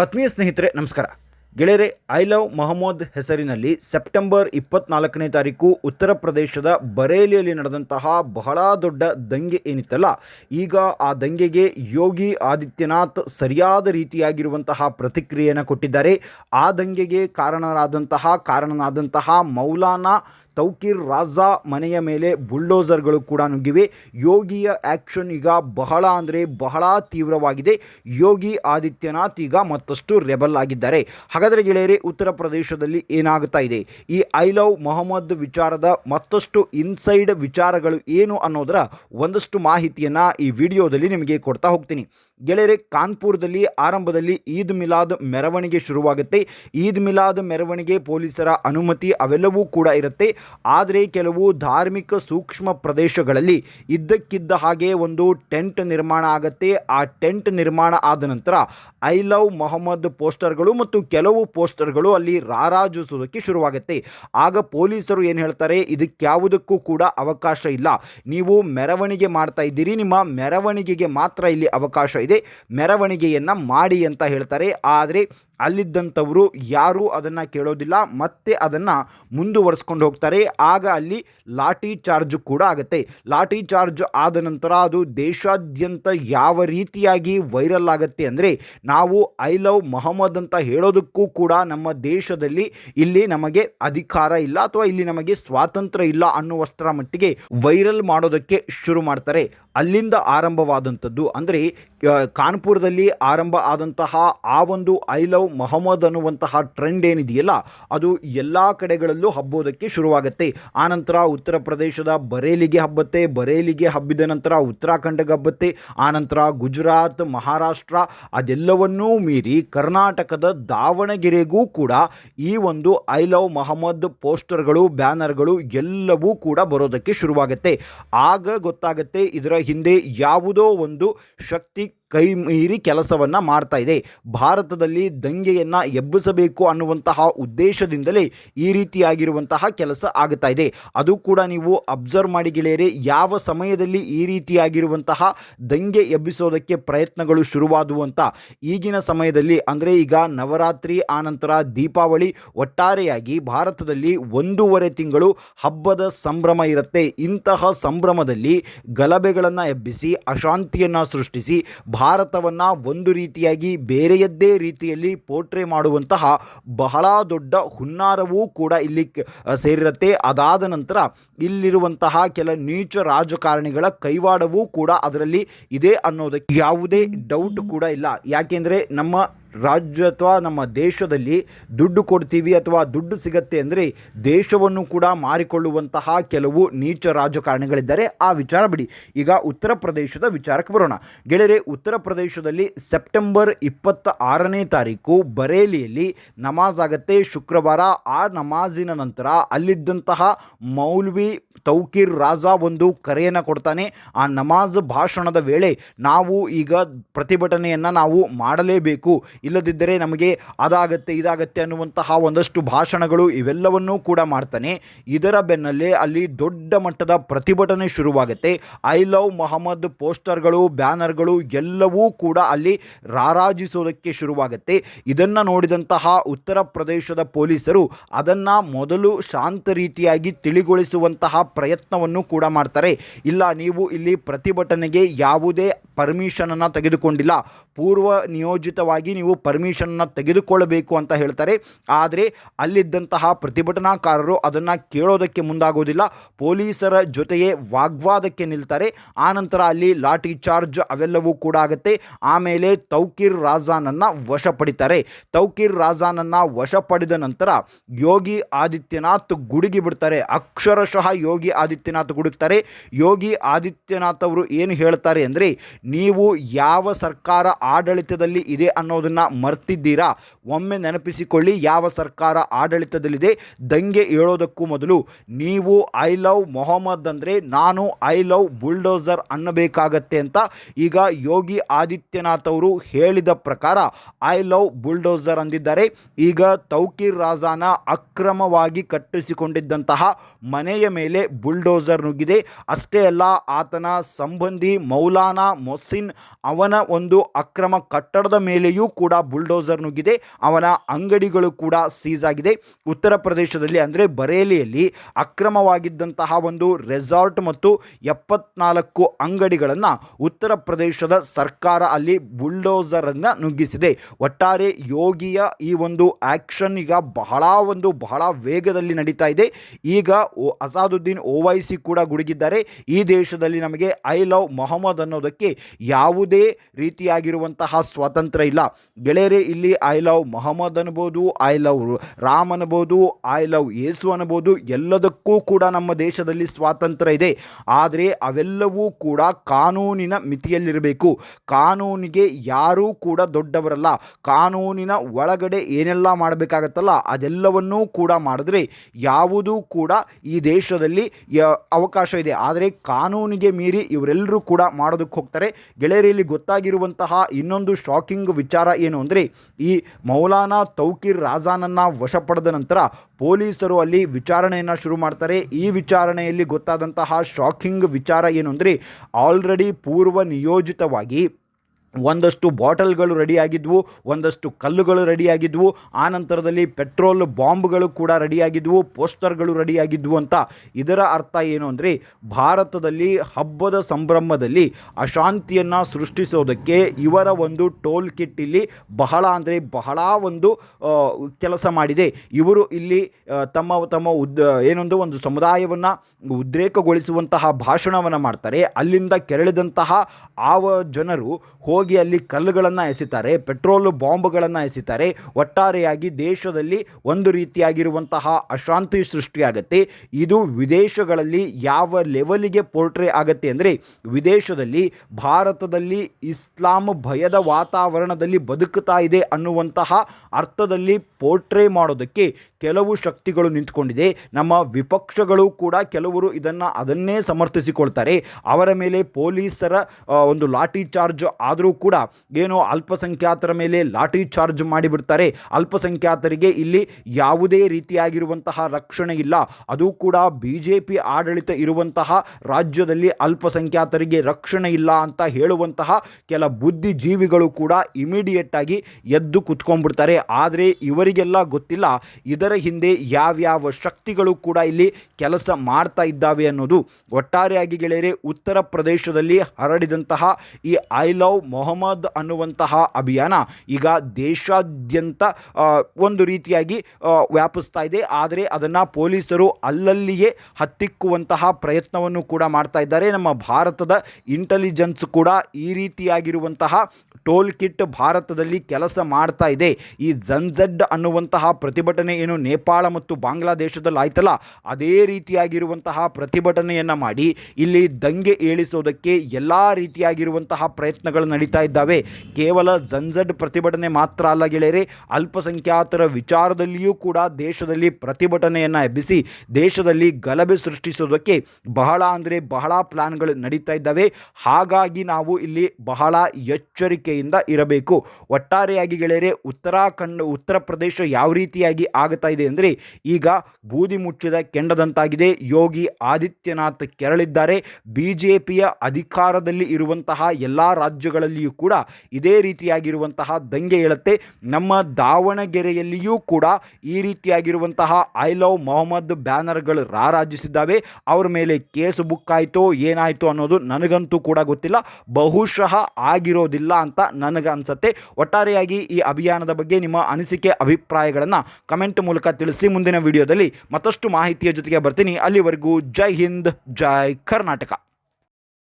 ಆತ್ಮೀಯ ಸ್ನೇಹಿತರೆ, ನಮಸ್ಕಾರ. ಗೆಳೆಯರೆ ಐ ಲವ್ ಮೊಹಮ್ಮದ್ ಹೆಸರಿನಲ್ಲಿ ಸೆಪ್ಟೆಂಬರ್ ಇಪ್ಪತ್ನಾಲ್ಕನೇ ತಾರೀಕು ಉತ್ತರ ಪ್ರದೇಶದ ಬರೇಲಿಯಲ್ಲಿ ನಡೆದಂತಹ ಬಹಳ ದೊಡ್ಡ ದಂಗೆ ಏನಿತ್ತಲ್ಲ, ಈಗ ಆ ದಂಗೆಗೆ ಯೋಗಿ ಆದಿತ್ಯನಾಥ್ ಸರಿಯಾದ ರೀತಿಯಾಗಿರುವಂತಹ ಪ್ರತಿಕ್ರಿಯೆಯನ್ನು ಕೊಟ್ಟಿದ್ದಾರೆ. ಆ ದಂಗೆಗೆ ಕಾರಣರಾದಂತಹ, ಕಾರಣನಾದಂತಹ ಮೌಲಾನಾ ತೌಕೀರ್ ರಾಜಾ ಮನೆಯ ಮೇಲೆ ಬುಲ್ಡೋಸರ್ಗಳು ಕೂಡ ನುಗ್ಗಿವೆ. ಯೋಗಿಯ ಆ್ಯಕ್ಷನ್ ಈಗ ಬಹಳ ಅಂದರೆ ಬಹಳ ತೀವ್ರವಾಗಿದೆ. ಯೋಗಿ ಆದಿತ್ಯನಾಥ್ ಈಗ ಮತ್ತಷ್ಟು ರೆಬಲ್ ಆಗಿದ್ದಾರೆ. ಹಾಗಾದರೆ ಗೆಳೆಯರೆ, ಉತ್ತರ ಪ್ರದೇಶದಲ್ಲಿ ಏನಾಗ್ತಾ ಇದೆ? ಈ ಐ ಲವ್ ಮೊಹಮ್ಮದ್ ವಿಚಾರದ ಮತ್ತಷ್ಟು ಇನ್ಸೈಡ್ ವಿಚಾರಗಳು ಏನು ಅನ್ನೋದರ ಒಂದಷ್ಟು ಮಾಹಿತಿಯನ್ನು ಈ ವಿಡಿಯೋದಲ್ಲಿ ನಿಮಗೆ ಕೊಡ್ತಾ ಹೋಗ್ತೀನಿ. ಗೆಳೆಯರೆ, ಕಾನ್ಪುರದಲ್ಲಿ ಆರಂಭದಲ್ಲಿ ಈದ್ ಮಿಲಾದ್ ಮೆರವಣಿಗೆ ಶುರುವಾಗುತ್ತೆ. ಈದ್ ಮಿಲಾದ್ ಮೆರವಣಿಗೆ ಪೊಲೀಸರ ಅನುಮತಿ ಅವೆಲ್ಲವೂ ಕೂಡ ಇರುತ್ತೆ. ಆದರೆ ಕೆಲವು ಧಾರ್ಮಿಕ ಸೂಕ್ಷ್ಮ ಪ್ರದೇಶಗಳಲ್ಲಿ ಇದ್ದಕ್ಕಿದ್ದ ಹಾಗೆ ಒಂದು ಟೆಂಟ್ ನಿರ್ಮಾಣ ಆಗುತ್ತೆ. ಆ ಟೆಂಟ್ ನಿರ್ಮಾಣ ಆದ ನಂತರ ಐ ಲವ್ ಮೊಹಮ್ಮದ್ ಪೋಸ್ಟರ್ಗಳು ಮತ್ತು ಕೆಲವು ಪೋಸ್ಟರ್ಗಳು ಅಲ್ಲಿ ರಾರಾಜಿಸೋದಕ್ಕೆ ಶುರುವಾಗುತ್ತೆ. ಆಗ ಪೊಲೀಸರು ಏನು ಹೇಳ್ತಾರೆ? ಇದಕ್ಕ್ಯಾವುದಕ್ಕೂ ಕೂಡ ಅವಕಾಶ ಇಲ್ಲ. ನೀವು ಮೆರವಣಿಗೆ ಮಾಡ್ತಾ ಇದ್ದೀರಿ. ನಿಮ್ಮ ಮೆರವಣಿಗೆಗೆ ಮಾತ್ರ ಇಲ್ಲಿ ಅವಕಾಶ ಇದೆ. ಮೆರವಣಿಗೆಯನ್ನು ಮಾಡಿ ಅಂತ ಹೇಳ್ತಾರೆ. ಆದರೆ ಅಲ್ಲಿದ್ದಂಥವರು ಯಾರೂ ಅದನ್ನು ಕೇಳೋದಿಲ್ಲ, ಮತ್ತೆ ಅದನ್ನು ಮುಂದುವರಿಸ್ಕೊಂಡು ಹೋಗ್ತಾರೆ. ಆಗ ಅಲ್ಲಿ ಲಾಠಿ ಚಾರ್ಜ್ ಕೂಡ ಆಗುತ್ತೆ. ಲಾಠಿ ಚಾರ್ಜ್ ಆದ ನಂತರ ಅದು ದೇಶಾದ್ಯಂತ ಯಾವ ರೀತಿಯಾಗಿ ವೈರಲ್ ಆಗುತ್ತೆ ಅಂದರೆ, ನಾವು ಐ ಲವ್ ಮೊಹಮ್ಮದ್ ಅಂತ ಹೇಳೋದಕ್ಕೂ ಕೂಡ ನಮ್ಮ ದೇಶದಲ್ಲಿ ಇಲ್ಲಿ ನಮಗೆ ಅಧಿಕಾರ ಇಲ್ಲ ಅಥವಾ ಇಲ್ಲಿ ನಮಗೆ ಸ್ವಾತಂತ್ರ್ಯ ಇಲ್ಲ ಅನ್ನುವಷ್ಟರ ಮಟ್ಟಿಗೆ ವೈರಲ್ ಮಾಡೋದಕ್ಕೆ ಶುರು ಮಾಡ್ತಾರೆ. ಅಲ್ಲಿಂದ ಆರಂಭವಾದಂಥದ್ದು ಅಂದರೆ ಕಾನ್ಪುರದಲ್ಲಿ ಆರಂಭ ಆದಂತಹ ಆ ಒಂದು ಐ ಲವ್ ಮೊಹಮ್ಮದ್ ಅನ್ನುವಂತಹ ಟ್ರೆಂಡ್ ಏನಿದೆಯಲ್ಲ, ಅದು ಎಲ್ಲ ಕಡೆಗಳಲ್ಲೂ ಹಬ್ಬೋದಕ್ಕೆ ಶುರುವಾಗುತ್ತೆ. ಆನಂತರ ಉತ್ತರ ಪ್ರದೇಶದ ಬರೇಲಿಗೆ ಹಬ್ಬತ್ತೆ, ಬರೇಲಿಗೆ ಹಬ್ಬಿದ ನಂತರ ಉತ್ತರಾಖಂಡಗೆ ಹಬ್ಬತ್ತೆ, ಆನಂತರ ಗುಜರಾತ್, ಮಹಾರಾಷ್ಟ್ರ, ಅದೆಲ್ಲವನ್ನೂ ಮೀರಿ ಕರ್ನಾಟಕದ ದಾವಣಗೆರೆಗೂ ಕೂಡ ಈ ಒಂದು ಐ ಲವ್ ಮೊಹಮ್ಮದ್ ಪೋಸ್ಟರ್ಗಳು, ಬ್ಯಾನರ್ಗಳು ಎಲ್ಲವೂ ಕೂಡ ಬರೋದಕ್ಕೆ ಶುರುವಾಗುತ್ತೆ. ಆಗ ಗೊತ್ತಾಗುತ್ತೆ, ಇದರ ಹಿಂದೆ ಯಾವುದೋ ಒಂದು ಶಕ್ತಿ ಕೈ ಮೀರಿ ಕೆಲಸವನ್ನು ಮಾಡ್ತಾ ಇದೆ. ಭಾರತದಲ್ಲಿ ದಂಗೆಯನ್ನು ಎಬ್ಬಿಸಬೇಕು ಅನ್ನುವಂತಹ ಉದ್ದೇಶದಿಂದಲೇ ಈ ರೀತಿಯಾಗಿರುವಂತಹ ಕೆಲಸ ಆಗುತ್ತಾ ಇದೆ. ಅದು ಕೂಡ ನೀವು ಅಬ್ಸರ್ವ್ ಮಾಡಿ ಗೆಳೆಯರೆ, ಯಾವ ಸಮಯದಲ್ಲಿ ಈ ರೀತಿಯಾಗಿರುವಂತಹ ದಂಗೆ ಎಬ್ಬಿಸೋದಕ್ಕೆ ಪ್ರಯತ್ನಗಳು ಶುರುವಾದವು ಅಂತ ಈಗಿನ ಸಮಯದಲ್ಲಿ ಅಂದರೆ ಈಗ ನವರಾತ್ರಿ, ಆನಂತರ ದೀಪಾವಳಿ ಒಟ್ಟಾರೆಯಾಗಿ ಭಾರತದಲ್ಲಿ ಒಂದೂವರೆ ತಿಂಗಳು ಹಬ್ಬದ ಸಂಭ್ರಮ ಇರುತ್ತೆ. ಇಂತಹ ಸಂಭ್ರಮದಲ್ಲಿ ಗಲಭೆಗಳನ್ನು ಎಬ್ಬಿಸಿ, ಅಶಾಂತಿಯನ್ನು ಸೃಷ್ಟಿಸಿ ಭಾರತವನ್ನು ಒಂದು ರೀತಿಯಾಗಿ ಬೇರೆಯದ್ದೇ ರೀತಿಯಲ್ಲಿ ಪೋರ್ಟ್ರೇ ಮಾಡುವಂತಹ ಬಹಳ ದೊಡ್ಡ ಹುನ್ನಾರವೂ ಕೂಡ ಇಲ್ಲಿ ಸೇರಿರುತ್ತೆ. ಅದಾದ ನಂತರ ಇಲ್ಲಿರುವಂತಹ ಕೆಲ ನೀಚ ರಾಜಕಾರಣಿಗಳ ಕೈವಾಡವೂ ಕೂಡ ಅದರಲ್ಲಿ ಇದೆ ಅನ್ನೋದಕ್ಕೆ ಯಾವುದೇ ಡೌಟ್ ಕೂಡ ಇಲ್ಲ. ಯಾಕೆಂದರೆ ನಮ್ಮ ರಾಜ್ಯ ಅಥವಾ ನಮ್ಮ ದೇಶದಲ್ಲಿ ದುಡ್ಡು ಕೊಡ್ತೀವಿ ಅಥವಾ ದುಡ್ಡು ಸಿಗತ್ತೆ ಅಂದರೆ ದೇಶವನ್ನು ಕೂಡ ಮಾರಿಕೊಳ್ಳುವಂತಹ ಕೆಲವು ನೀಚ ರಾಜಕಾರಣಿಗಳಿದ್ದಾರೆ. ಆ ವಿಚಾರ ಬಿಡಿ. ಈಗ ಉತ್ತರ ಪ್ರದೇಶದ ವಿಚಾರಕ್ಕೆ ಬರೋಣ. ಗೆಳೆಯರೆ, ಉತ್ತರ ಪ್ರದೇಶದಲ್ಲಿ ಸೆಪ್ಟೆಂಬರ್ ಇಪ್ಪತ್ತ ಆರನೇ ತಾರೀಕು ಬರೇಲಿಯಲ್ಲಿ ನಮಾಜ್ ಆಗತ್ತೆ. ಶುಕ್ರವಾರ ಆ ನಮಾಜಿನ ನಂತರ ಅಲ್ಲಿದ್ದಂತಹ ಮೌಲ್ವಿ ತೌಕೀರ್ ರಾಜಾ ಒಂದು ಕರೆಯನ್ನು ಕೊಡ್ತಾನೆ. ಆ ನಮಾಜ್ ಭಾಷಣದ ವೇಳೆ ನಾವು ಈಗ ಪ್ರತಿಭಟನೆಯನ್ನು ನಾವು ಮಾಡಲೇಬೇಕು. ಇಲ್ಲದಿದ್ದರೆ ನಮಗೆ ಅದಾಗತ್ತೆ, ಇದಾಗತ್ತೆ ಅನ್ನುವಂತಹ ಒಂದಷ್ಟು ಭಾಷಣಗಳು ಇವೆಲ್ಲವನ್ನೂ ಕೂಡ ಮಾಡ್ತಾನೆ. ಇದರ ಬೆನ್ನಲ್ಲೇ ಅಲ್ಲಿ ದೊಡ್ಡ ಮಟ್ಟದ ಪ್ರತಿಭಟನೆ ಶುರುವಾಗುತ್ತೆ. ಐ ಲವ್ ಮೊಹಮ್ಮದ್ ಪೋಸ್ಟರ್ಗಳು, ಬ್ಯಾನರ್ಗಳು ಎಲ್ಲವೂ ಕೂಡ ಅಲ್ಲಿ ರಾರಾಜಿಸೋದಕ್ಕೆ ಶುರುವಾಗುತ್ತೆ. ಇದನ್ನು ನೋಡಿದಂತಹ ಉತ್ತರ ಪ್ರದೇಶದ ಪೊಲೀಸರು ಅದನ್ನು ಮೊದಲು ಶಾಂತ ರೀತಿಯಾಗಿ ತಿಳಿಗೊಳಿಸುವಂತಹ ಪ್ರಯತ್ನವನ್ನು ಕೂಡ ಮಾಡ್ತಾರೆ. ಇಲ್ಲ, ನೀವು ಇಲ್ಲಿ ಪ್ರತಿಭಟನೆಗೆ ಯಾವುದೇ ಪರ್ಮಿಷನನ್ನು ತೆಗೆದುಕೊಂಡಿಲ್ಲ. ಪೂರ್ವ ನಿಯೋಜಿತವಾಗಿ ನೀವು ಪರ್ಮಿಷನನ್ನು ತೆಗೆದುಕೊಳ್ಳಬೇಕು ಅಂತ ಹೇಳ್ತಾರೆ. ಆದರೆ ಅಲ್ಲಿದ್ದಂತಹ ಪ್ರತಿಭಟನಾಕಾರರು ಅದನ್ನು ಕೇಳೋದಕ್ಕೆ ಮುಂದಾಗೋದಿಲ್ಲ ಪೊಲೀಸರ ಜೊತೆಯೇ ವಾಗ್ವಾದಕ್ಕೆ ನಿಲ್ತಾರೆ. ಆನಂತರ ಅಲ್ಲಿ ಲಾಠಿ ಚಾರ್ಜ್ ಅವೆಲ್ಲವೂ ಕೂಡ ಆಗುತ್ತೆ. ಆಮೇಲೆ ತೌಕೀರ್ ರಾಜಾನನ್ನು ವಶಪಡಿತಾರೆ. ತೌಕೀರ್ ರಾಜಾನನ್ನು ವಶಪಡಿದ ನಂತರ ಯೋಗಿ ಆದಿತ್ಯನಾಥ್ ಗುಡುಗಿ ಬಿಡ್ತಾರೆ. ಅಕ್ಷರಶಃ ಯೋಗಿ ಆದಿತ್ಯನಾಥ್ ಗುಡುಗ್ತಾರೆ. ಯೋಗಿ ಆದಿತ್ಯನಾಥ್ ಅವರು ಏನು ಹೇಳ್ತಾರೆ ಅಂದರೆ ನೀವು ಯಾವ ಸರ್ಕಾರ ಆಡಳಿತದಲ್ಲಿ ಇದೆ ಅನ್ನೋದನ್ನು ಮರ್ತಿದ್ದೀರಾ? ಒಮ್ಮೆ ನೆನಪಿಸಿಕೊಳ್ಳಿ, ಯಾವ ಸರ್ಕಾರ ಆಡಳಿತದಲ್ಲಿದೆ? ದಂಗೆ ಹೇಳೋದಕ್ಕೂ ಮೊದಲು, ನೀವು ಐ ಲವ್ ಮೊಹಮ್ಮದ್ ಅಂದರೆ ನಾನು ಐ ಲವ್ ಬುಲ್ಡೋಸರ್ ಅನ್ನಬೇಕಾಗತ್ತೆ ಅಂತ ಈಗ ಯೋಗಿ ಆದಿತ್ಯನಾಥ್ ಅವರು ಹೇಳಿದ ಪ್ರಕಾರ, ಐ ಲವ್ ಬುಲ್ಡೋಸರ್ ಅಂದಿದ್ದಾರೆ. ಈಗ ತೌಕೀರ್ ರಾಜಾನ ಅಕ್ರಮವಾಗಿ ಕಟ್ಟಿಸಿಕೊಂಡಿದ್ದಂತಹ ಮನೆಯ ಮೇಲೆ ಬುಲ್ಡೋಸರ್ ನುಗ್ಗಿದೆ. ಅಷ್ಟೇ ಅಲ್ಲ, ಆತನ ಸಂಬಂಧಿ ಮೌಲಾನಾ ಮೊಸಿನ್ ಅವನ ಒಂದು ಅಕ್ರಮ ಕಟ್ಟಡದ ಮೇಲೆಯೂ ಕೂಡ ಬುಲ್ಡೋಸರ್ ನುಗ್ಗಿದೆ. ಅವನ ಅಂಗಡಿಗಳು ಕೂಡ ಸೀಸ್ ಆಗಿದೆ. ಉತ್ತರ ಪ್ರದೇಶದಲ್ಲಿ ಅಂದರೆ ಬರೇಲಿಯಲ್ಲಿ ಅಕ್ರಮವಾಗಿದ್ದಂತಹ ಒಂದು ರೆಸಾರ್ಟ್ ಮತ್ತು ಎಪ್ಪತ್ನಾಲ್ಕು ಅಂಗಡಿಗಳನ್ನು ಉತ್ತರ ಪ್ರದೇಶದ ಸರ್ಕಾರ ಅಲ್ಲಿ ಬುಲ್ಡೋಸರನ್ನು ನುಗ್ಗಿಸಿದೆ. ಒಟ್ಟಾರೆ ಯೋಗಿಯ ಈ ಒಂದು ಆ್ಯಕ್ಷನ್ ಈಗ ಬಹಳ ಒಂದು ಬಹಳ ವೇಗದಲ್ಲಿ ನಡೀತಾ ಇದೆ. ಈಗ ಅಸಾದುದ್ದೀನ್ ಓವೈಸಿ ಕೂಡ ಗುಡುಗಿದ್ದಾರೆ. ಈ ದೇಶದಲ್ಲಿ ನಮಗೆ ಐ ಲವ್ ಮೊಹಮ್ಮದ್ ಅನ್ನೋದಕ್ಕೆ ಯಾವುದೇ ರೀತಿಯಾಗಿರುವಂತಹ ಸ್ವಾತಂತ್ರ್ಯ ಇಲ್ಲ. ಗೆಳೆಯರೇ, ಇಲ್ಲಿ ಐ ಲವ್ ಮೊಹಮ್ಮದ್ ಅನ್ಬೋದು ಐ ಲವ್ ರಾಮ್ ಅನ್ಬೋದು ಐ ಲವ್ ಯೇಸು ಅನ್ಬೋದು, ಎಲ್ಲದಕ್ಕೂ ಕೂಡ ನಮ್ಮ ದೇಶದಲ್ಲಿ ಸ್ವಾತಂತ್ರ್ಯ ಇದೆ. ಆದರೆ ಅವೆಲ್ಲವೂ ಕೂಡ ಕಾನೂನಿನ ಮಿತಿಯಲ್ಲಿರಬೇಕು. ಕಾನೂನಿಗೆ ಯಾರೂ ಕೂಡ ದೊಡ್ಡವರಲ್ಲ. ಕಾನೂನಿನ ಒಳಗಡೆ ಏನೆಲ್ಲ ಮಾಡಬೇಕಾಗತ್ತಲ್ಲ, ಅದೆಲ್ಲವನ್ನೂ ಕೂಡ ಮಾಡಿದ್ರೆ ಯಾವುದೂ ಕೂಡ ಈ ದೇಶದಲ್ಲಿ ಅವಕಾಶ ಇದೆ. ಆದರೆ ಕಾನೂನಿಗೆ ಮೀರಿ ಇವರೆಲ್ಲರೂ ಕೂಡ ಮಾಡೋದಕ್ಕೆ ಹೋಗ್ತಾರೆ. ಗೆಳೆಯರಲ್ಲಿ ಗೊತ್ತಾಗಿರುವಂತಹ ಇನ್ನೊಂದು ಶಾಕಿಂಗ್ ವಿಚಾರ ಏನು ಅಂದರೆ, ಈ ಮೌಲಾನಾ ತೌಕೀರ್ ರಾಜಾನನ್ನು ವಶಪಡೆದ ನಂತರ ಪೊಲೀಸರು ಅಲ್ಲಿ ವಿಚಾರಣೆಯನ್ನು ಶುರು ಮಾಡ್ತಾರೆ. ಈ ವಿಚಾರಣೆಯಲ್ಲಿ ಗೊತ್ತಾದಂತಹ ಶಾಕಿಂಗ್ ವಿಚಾರ ಏನು ಅಂದರೆ ಆಲ್ರೆಡಿ ಪೂರ್ವ ನಿಯೋಜಿತವಾಗಿ ಒಂದಷ್ಟು ಬಾಟಲ್ಗಳು ರೆಡಿಯಾಗಿದ್ವು, ಒಂದಷ್ಟು ಕಲ್ಲುಗಳು ರೆಡಿಯಾಗಿದ್ವು, ಆ ನಂತರದಲ್ಲಿ ಪೆಟ್ರೋಲ್ ಬಾಂಬ್ಗಳು ಕೂಡ ರೆಡಿಯಾಗಿದ್ವು, ಪೋಸ್ಟರ್ಗಳು ರೆಡಿಯಾಗಿದ್ವು ಅಂತ. ಇದರ ಅರ್ಥ ಏನು ಅಂದರೆ, ಭಾರತದಲ್ಲಿ ಹಬ್ಬದ ಸಂಭ್ರಮದಲ್ಲಿ ಅಶಾಂತಿಯನ್ನು ಸೃಷ್ಟಿಸೋದಕ್ಕೆ ಇವರ ಒಂದು ಟೋಲ್ ಕಿಟ್ ಇಲ್ಲಿ ಬಹಳ ಅಂದರೆ ಬಹಳ ಒಂದು ಕೆಲಸ ಮಾಡಿದೆ. ಇವರು ಇಲ್ಲಿ ತಮ್ಮ ತಮ್ಮ ಉದ್, ಏನೊಂದು ಒಂದು ಸಮುದಾಯವನ್ನು ಉದ್ರೇಕಗೊಳಿಸುವಂತಹ ಭಾಷಣವನ್ನು ಮಾಡ್ತಾರೆ. ಅಲ್ಲಿಂದ ಕೆರಳಿದಂತಹ ಆವ ಜನರು ಹೋಗಿ ಅಲ್ಲಿ ಕಲ್ಲುಗಳನ್ನು ಎಸಿತಾರೆ, ಪೆಟ್ರೋಲ್ ಬಾಂಬ್ಗಳನ್ನು ಎಸಿತಾರೆ. ಒಟ್ಟಾರೆಯಾಗಿ ದೇಶದಲ್ಲಿ ಒಂದು ರೀತಿಯಾಗಿರುವಂತಹ ಅಶಾಂತಿ ಸೃಷ್ಟಿಯಾಗತ್ತೆ. ಇದು ವಿದೇಶಗಳಲ್ಲಿ ಯಾವ ಲೆವೆಲಿಗೆ ಪೋರ್ಟ್ರೇ ಆಗತ್ತೆ ಅಂದರೆ ವಿದೇಶದಲ್ಲಿ ಭಾರತದಲ್ಲಿ ಇಸ್ಲಾಂ ಭಯದ ವಾತಾವರಣದಲ್ಲಿ ಬದುಕುತ್ತಾ ಇದೆ ಅನ್ನುವಂತಹ ಅರ್ಥದಲ್ಲಿ ಪೋರ್ಟ್ರೇ ಮಾಡೋದಕ್ಕೆ ಕೆಲವು ಶಕ್ತಿಗಳು ನಿಂತ್ಕೊಂಡಿದೆ. ನಮ್ಮ ವಿಪಕ್ಷಗಳು ಕೂಡ ಕೆಲವರು ಇದನ್ನು ಅದನ್ನೇ ಸಮರ್ಥಿಸಿಕೊಳ್ತಾರೆ. ಅವರ ಮೇಲೆ ಪೊಲೀಸರ ಒಂದು ಲಾಠಿ ಚಾರ್ಜ್ ಆದರೂ ಕೂಡ ಏನೋ ಅಲ್ಪಸಂಖ್ಯಾತರ ಮೇಲೆ ಲಾಠಿ ಚಾರ್ಜ್ ಮಾಡಿಬಿಡ್ತಾರೆ. ಅಲ್ಪಸಂಖ್ಯಾತರಿಗೆ ಇಲ್ಲಿ ಯಾವುದೇ ರೀತಿಯಾಗಿರುವಂತಹ ರಕ್ಷಣೆ ಇಲ್ಲ. ಅದು ಕೂಡ ಬಿ ಜೆ ಪಿ ಆಡಳಿತ ಇರುವಂತಹ ರಾಜ್ಯದಲ್ಲಿ ಅಲ್ಪಸಂಖ್ಯಾತರಿಗೆ ರಕ್ಷಣೆ ಇಲ್ಲ ಅಂತ ಹೇಳುವಂತಹ ಕೆಲ ಬುದ್ಧಿಜೀವಿಗಳು ಕೂಡ ಇಮಿಡಿಯೇಟ್ ಆಗಿ ಎದ್ದು ಕುತ್ಕೊಂಡ್ಬಿಡ್ತಾರೆ. ಆದರೆ ಇವರಿಗೆಲ್ಲ ಗೊತ್ತಿಲ್ಲ. ಇದರ ಹಿಂದೆ ಯಾವ್ಯಾವ ಶಕ್ತಿಗಳು ಕೂಡ ಇಲ್ಲಿ ಕೆಲಸ ಮಾಡ್ತಾ ಇದ್ದಾವೆ ಅನ್ನೋದು. ಒಟ್ಟಾರೆಯಾಗಿ ಗೆಳೆಯರೆ, ಉತ್ತರ ಪ್ರದೇಶದಲ್ಲಿ ಹರಡಿದಂತಹ ಈ ಐ ಲವ್ ಮೊಹಮ್ಮದ್ ಅನ್ನುವಂತಹ ಅಭಿಯಾನ ಈಗ ದೇಶಾದ್ಯಂತ ಒಂದು ರೀತಿಯಾಗಿ ವ್ಯಾಪಿಸ್ತಾ ಇದೆ. ಆದರೆ ಅದನ್ನು ಪೊಲೀಸರು ಅಲ್ಲಲ್ಲಿಯೇ ಹತ್ತಿಕ್ಕುವಂತಹ ಪ್ರಯತ್ನವನ್ನು ಕೂಡ ಮಾಡ್ತಾ ಇದ್ದಾರೆ. ನಮ್ಮ ಭಾರತದ ಇಂಟೆಲಿಜೆನ್ಸ್ ಕೂಡ ಈ ರೀತಿಯಾಗಿರುವಂತಹ ಟೋಲ್ ಕಿಟ್ ಭಾರತದಲ್ಲಿ ಕೆಲಸ ಮಾಡ್ತಾ ಇದೆ. ಈ ಜನ್ಜಡ್ ಅನ್ನುವಂತಹ ಪ್ರತಿಭಟನೆ ಏನು ನೇಪಾಳ ಮತ್ತು ಬಾಂಗ್ಲಾದೇಶದಲ್ಲಿ ಆಯ್ತಲ್ಲ, ಅದೇ ರೀತಿಯಾಗಿರುವಂತಹ ಪ್ರತಿಭಟನೆಯನ್ನು ಮಾಡಿ ಇಲ್ಲಿ ದಂಗೆ ಏಳಿಸೋದಕ್ಕೆ ಎಲ್ಲ ರೀತಿಯಾಗಿರುವಂತಹ ಪ್ರಯತ್ನಗಳು ನಡೀತಾ ಇದ್ದಾವೆ. ಕೇವಲ ಜಂಜಡ್ ಪ್ರತಿಭಟನೆ ಮಾತ್ರ ಅಲ್ಲ ಗೆಳೆಯರೆ, ಅಲ್ಪಸಂಖ್ಯಾತರ ವಿಚಾರದಲ್ಲಿಯೂ ಕೂಡ ದೇಶದಲ್ಲಿ ಪ್ರತಿಭಟನೆಯನ್ನು ಎಬ್ಬಿಸಿ, ದೇಶದಲ್ಲಿ ಗಲಭೆ ಸೃಷ್ಟಿಸೋದಕ್ಕೆ ಬಹಳ ಅಂದರೆ ಬಹಳ ಪ್ಲಾನ್ಗಳು ನಡೀತಾ ಇದ್ದಾವೆ. ಹಾಗಾಗಿ ನಾವು ಇಲ್ಲಿ ಬಹಳ ಎಚ್ಚರಿಕೆಯಿಂದ ಇರಬೇಕು. ಒಟ್ಟಾರೆಯಾಗಿ ಗೆಳೆಯರೆ, ಉತ್ತರಾಖಂಡ, ಉತ್ತರ ಪ್ರದೇಶ ಯಾವ ರೀತಿಯಾಗಿ ಆಗುತ್ತಾ ಇದೆ ಅಂದರೆ ಈಗ ಬೂದಿ ಮುಚ್ಚಿದ ಕೆಂಡದಂತಾಗಿದೆ. ಯೋಗಿ ಆದಿತ್ಯನಾಥ್ ಕೆರಳಿದ್ದಾರೆ. ಬಿ ಜೆ ಅಧಿಕಾರದಲ್ಲಿ ಇರುವಂತಹ ಎಲ್ಲ ರಾಜ್ಯಗಳಲ್ಲಿಯೂ ಕೂಡ ಇದೇ ರೀತಿಯಾಗಿರುವಂತಹ ದಂಗೆ ಏಳುತ್ತೆ. ನಮ್ಮ ದಾವಣಗೆರೆಯಲ್ಲಿಯೂ ಕೂಡ ಈ ರೀತಿಯಾಗಿರುವಂತಹ ಐ ಲವ್ ಮೊಹಮ್ಮದ್ ಬ್ಯಾನರ್ಗಳು ರಾರಾಜಿಸಿದ್ದಾವೆ. ಅವ್ರ ಮೇಲೆ ಕೇಸ್ ಬುಕ್ ಆಯಿತು, ಏನಾಯಿತು ಅನ್ನೋದು ನನಗಂತೂ ಕೂಡ ಗೊತ್ತಿಲ್ಲ. ಬಹುಶಃ ಆಗಿರೋದಿಲ್ಲ ಅಂತ ನನಗೆ ಅನಿಸುತ್ತೆ. ಒಟ್ಟಾರೆಯಾಗಿ ಈ ಅಭಿಯಾನದ ಬಗ್ಗೆ ನಿಮ್ಮ ಅನಿಸಿಕೆ, ಅಭಿಪ್ರಾಯಗಳನ್ನು ಕಮೆಂಟ್ ಮೂಲಕ ತಿಳಿಸಿ ಮುಂದಿನ ವಿಡಿಯೋದಲ್ಲಿ ಮತ್ತಷ್ಟು ಮಾಹಿತಿಯ ಜೊತೆಗೆ ಬರ್ತೀನಿ. ಅಲ್ಲಿವರೆಗೂ ಜೈ ಹಿಂದ್, ಜೈ ಕರ್ನಾಟಕ.